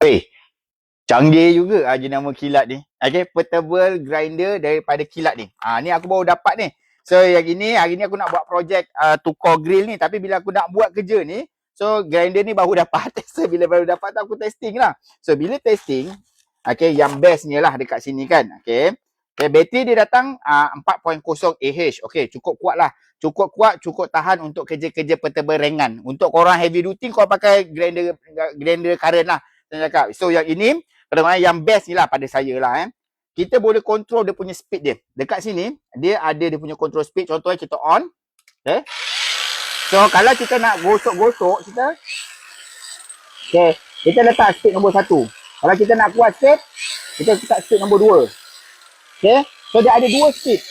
Weh, canggih juga ah jenama kilat ni. Okay, portable grinder daripada kilat ni. Ah ni aku baru dapat ni. So yang ini hari ni aku nak buat projek uh, tukar grill ni tapi bila aku nak buat kerja ni, so grinder ni baru dapat. so bila baru dapat aku testing lah. So bila testing, okay yang bestnya lah dekat sini kan. Okay. Okay, bateri dia datang uh, 4.0 AH. Okay, cukup kuat lah. Cukup kuat, cukup tahan untuk kerja-kerja portable ringan. Untuk korang heavy duty, kau pakai grinder grinder current lah saya cakap. So yang ini, kadang-kadang yang best ni lah pada saya lah eh. Kita boleh control dia punya speed dia. Dekat sini, dia ada dia punya control speed. Contohnya kita on. Okay. So kalau kita nak gosok-gosok, kita Okay. Kita letak speed nombor satu. Kalau kita nak kuat speed, kita letak speed nombor dua. Okay. So dia ada dua speed.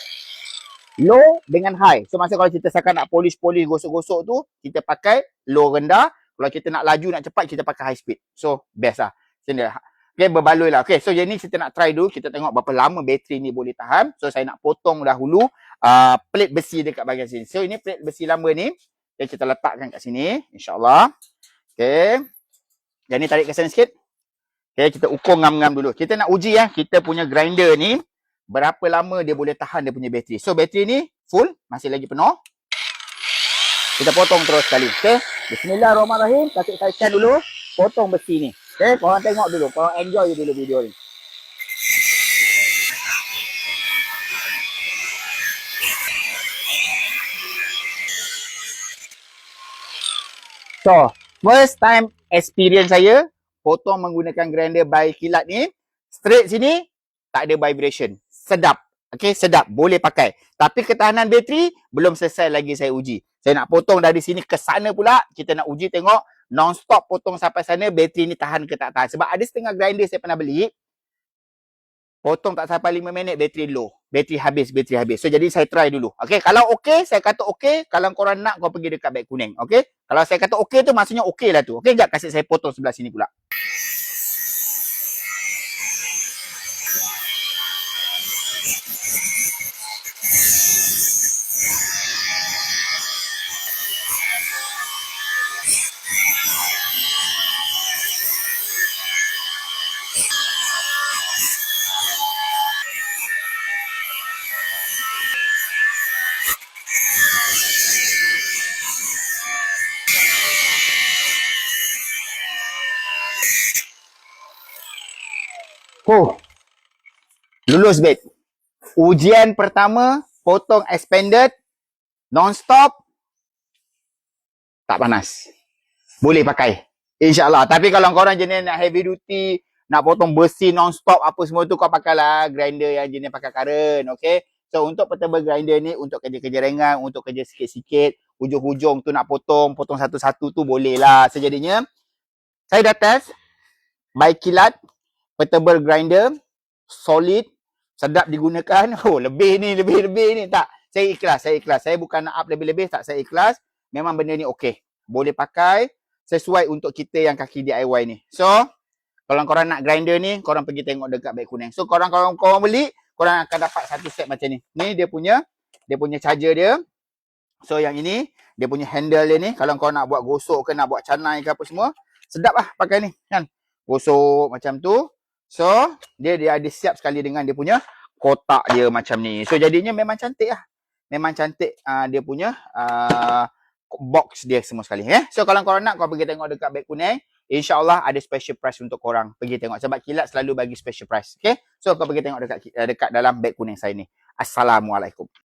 Low dengan high. So masa kalau kita sekarang nak polish-polish gosok-gosok tu, kita pakai low rendah. Kalau kita nak laju, nak cepat, kita pakai high speed. So, best lah. Sini lah. Okay, berbaloi lah. Okay, so yang ni kita nak try dulu. Kita tengok berapa lama bateri ni boleh tahan. So, saya nak potong dahulu uh, plate besi dekat bahagian sini. So, ini plate besi lama ni. Okay, kita letakkan kat sini. InsyaAllah. Okay. Yang ni tarik ke sana sikit. Okay, kita ukur ngam-ngam dulu. Kita nak uji ya, kita punya grinder ni. Berapa lama dia boleh tahan dia punya bateri. So, bateri ni full. Masih lagi penuh. Kita potong terus sekali. Okay. Bismillahirrahmanirrahim. Kasih saya dulu. Potong besi ni. Okay. Korang tengok dulu. Korang enjoy dulu video ni. So, first time experience saya potong menggunakan grinder by kilat ni. Straight sini, tak ada vibration. Sedap. Okay, sedap. Boleh pakai. Tapi ketahanan bateri, belum selesai lagi saya uji. Saya nak potong dari sini ke sana pula. Kita nak uji tengok non-stop potong sampai sana, bateri ni tahan ke tak tahan. Sebab ada setengah grinder saya pernah beli, potong tak sampai 5 minit, bateri low. Bateri habis, bateri habis. So, jadi saya try dulu. Okay, kalau okay, saya kata okay. Kalau korang nak, kau pergi dekat beg kuning. Okay, kalau saya kata okay tu, maksudnya okay lah tu. Okay, sekejap kasih saya potong sebelah sini pula. Oh. Lulus bet. Ujian pertama potong expanded non-stop tak panas. Boleh pakai. InsyaAllah. Tapi kalau korang jenis nak heavy duty, nak potong besi non-stop apa semua tu kau pakailah grinder yang jenis pakai current. Okay. So untuk portable grinder ni untuk kerja-kerja ringan, untuk kerja sikit-sikit, hujung-hujung tu nak potong, potong satu-satu tu boleh lah. Sejadinya saya dah test by kilat portable grinder solid sedap digunakan. Oh lebih ni lebih-lebih ni. Tak saya ikhlas saya ikhlas. Saya bukan nak up lebih-lebih tak saya ikhlas. Memang benda ni okey. Boleh pakai sesuai untuk kita yang kaki DIY ni. So kalau korang nak grinder ni korang pergi tengok dekat beg kuning. So korang korang korang beli korang akan dapat satu set macam ni ni dia punya dia punya charger dia so yang ini dia punya handle dia ni kalau korang nak buat gosok ke nak buat canai ke apa semua sedap lah pakai ni kan gosok macam tu So, dia dia ada siap sekali dengan dia punya kotak dia macam ni. So, jadinya memang cantik lah. Memang cantik uh, dia punya uh, box dia semua sekali. Eh? So, kalau korang nak, korang pergi tengok dekat beg kuning. InsyaAllah ada special price untuk korang pergi tengok. Sebab kilat selalu bagi special price. Okay? So, korang pergi tengok dekat, dekat dalam beg kuning saya ni. Assalamualaikum.